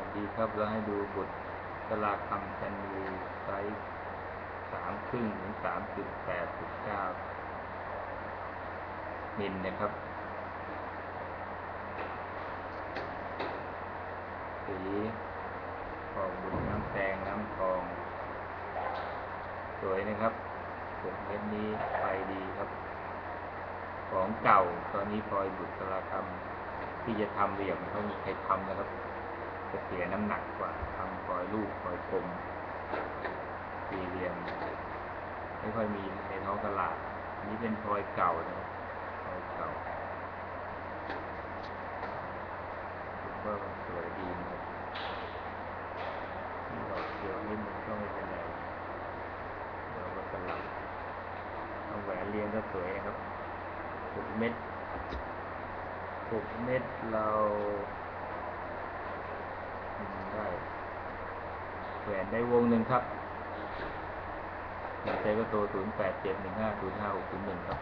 วัสดีครับเราให้ดูบุตรตลากคำแซนดูไซส์สามครึ่งถึงสามจุดแปดจุดเก้ามิลนะครับสีออกบุตรน้ำแดงน้ำทอง สวยนะครับผมเม็ดนี้ไปดีครับ ของเก่าตอนนี้พลอยบุตรตราคำที่จะทำเหลี่ยมเขามีใครทำนะครับ สียน้ำหนักกว่าทำพลอยลูกพลอยกลมสี่เหลี่ยมไม่ค่อยมีในท้องตลาดนี้เป็นพลอยเก่านะครับพลอยเก่าผมว่ามันสวยดีนะครับที่ดอกเดียวนิดนึงก็ไม่เป็นไรเดียวก็สลับเอาแหวนเรียงก็สวยนะครับหกเม็ดหกเม็ดเราอืมได้ แหวนได้วงหนึ่งครับหัวใจก็โทร0 8 7 1 5 0 5 6 0 1ครับ